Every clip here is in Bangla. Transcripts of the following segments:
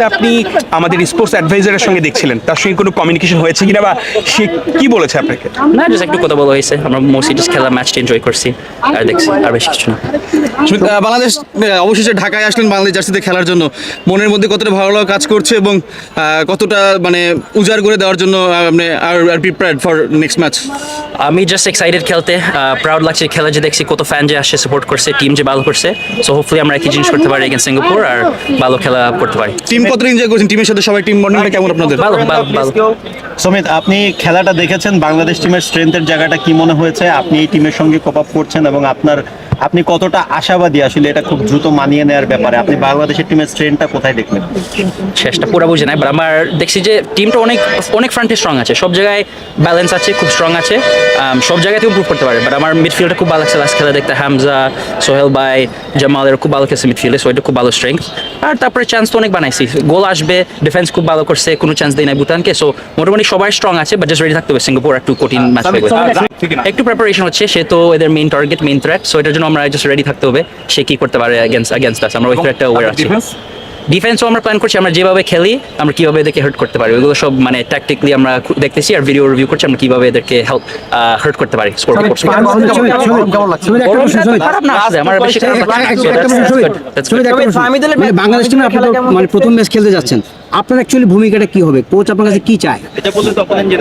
ম্যাচটা আপনি আমাদের স্পোর্টস অ্যাডভাইজারের সঙ্গে দেখছিলেন। তার সঙ্গে কোনো কমিউনিকেশন হয়েছে কিনা বা সে কি বলেছে আপনাকে? না জাস্ট একটু কথা বলা হয়েছে। আমরা মোস্টলি জাস্ট খেলা ম্যাচটা এনজয় করছি। আর দেখছি আর বেশি কিছু না। বাংলাদেশ অবশেষে ঢাকায় আসলেন বাংলাদেশ জার্সিতে খেলার জন্য। মনের মধ্যে কতটা ভালো লাগা কাজ করছে এবং কতটা মানে উজাড় করে দেওয়ার জন্য আপনি আর are prepared for next match আমি জাস্ট এক্সাইটেড খেলতে প্রাউড লাগছে খেলা যে দেখছি কত ফ্যান যে আসে সাপোর্ট করছে টিম যে ভালো করছে। সো হোপফুলি আমরা একই জিনিস করতে পারি এগেন্স সিঙ্গাপুর আর ভালো খেলা করতে পারি। টিম কতটা এনজয় করছেন? টিমের সাথে সবাই টিম বন্ডিংটা কেমন আপনাদের? ভালো ভালো ভালো সমিত আপনি খেলাটা দেখেছেন? বাংলাদেশ টিমের স্ট্রেংথের জায়গাটা কি মনে হয়েছে? আপনি এই টিমের সঙ্গে কোপ আপ করছেন এবং আপনার আপনি কতটা আশাবাদী? আসলে এটা খুব দ্রুত মানিয়ে নেওয়ার ব্যাপারে। আপনি বাংলাদেশের টিমের স্ট্রেংথটা কোথায় দেখলেন? শেষটা পুরো বুঝে নাই বাট আমার দেখছি যে টিমটা অনেক অনেক ফ্রন্টে স্ট্রং আছে। সব জায়গায় ব্যালেন্স আছে খুব স্ট্রং আছে। সব জায়গায় ইম্প্রুভ করতে পারে বাট আমার মিডফিল্ডটা খুব ভালো লাগছে। লাস্ট খেলা দেখতে হামজা সোহেল বাই জামাল এর খুব ভালো খেলছে মিডফিল্ডে সো এটা খুব ভালো স্ট্রেংথ আর তারপরে চান্স তো অনেক বানাইছি। গোল আসবে ডিফেন্স খুব ভালো করছে কোনো চান্স দেয় নাই ভুটানকে সো মোটামুটি সবাই স্ট্রং আছে বাট জাস্ট রেডি থাকতে হবে। সিঙ্গাপুর একটু কঠিন ম্যাচ একটু প্রিপারেশন হচ্ছে সে তো এদের main target main threat so এটার জন্য আমরা জাস্ট রেডি থাকতে হবে সে কি করতে পারে এগেন্স্ট এগেন্স্ট আস আমরা ওই থ্রেটটা ওয়ার আছি। ডিফেন্সও আমরা প্ল্যান করছি আমরা যেভাবে খেলি আমরা কীভাবে এদেরকে হার্ট করতে পারি? ওইগুলো সব মানে ট্যাকটিক্যালি আমরা দেখতেছি আর ভিডিও রিভিউ করছি আমরা কীভাবে এদেরকে হেল্প হার্ট করতে পারি স্কোর খারাপ না আসলে আমার বেশি খারাপ না। মানে বাংলাদেশ টিমে আপনি মানে প্রথম ম্যাচ খেলতে যাচ্ছেন। আপনার অ্যাকচুয়ালি ভূমিকাটা কি হবে? কোচ আপনার কাছে কি চায়?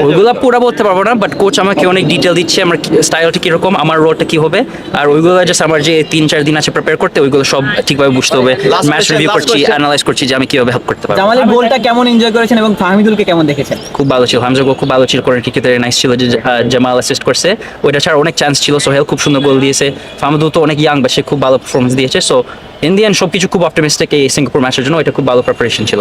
ওইগুলো পুরো বলতে পারব না বাট কোচ আমাকে অনেক ডিটেল দিচ্ছে আমার স্টাইলটা কীরকম আমার রোলটা কি হবে আর ওইগুলো জাস্ট আমার যে তিন চার দিন আছে প্রিপেয়ার করতে ওইগুলো সব ঠিকভাবে বুঝতে হবে। ম্যাচ রিভিউ করছি অ্যানালাইজ করছি যে আমি কীভাবে হেল্প করতে পারব। জামালের গোলটা কেমন এনজয় করেছেন এবং ফাহমিদুলকে কেমন দেখেছেন? খুব ভালো ছিল হামজা গোল খুব ভালো ছিল করে ক্রিকেটের নাইস ছিল যে জামাল অ্যাসিস্ট করছে ওইটা ছাড়া অনেক চান্স ছিল সোহেল খুব সুন্দর গোল দিয়েছে ফাহমদু তো অনেক ইয়াং বা সে খুব ভালো পারফরমেন্স দিয়েছে সো ইন্ডিয়ান সবকিছু খুব অপটিমিস্টিক এই সিঙ্গাপুর ম্যাচের জন্য এটা খুব ভালো প্রিপারেশন ছিল।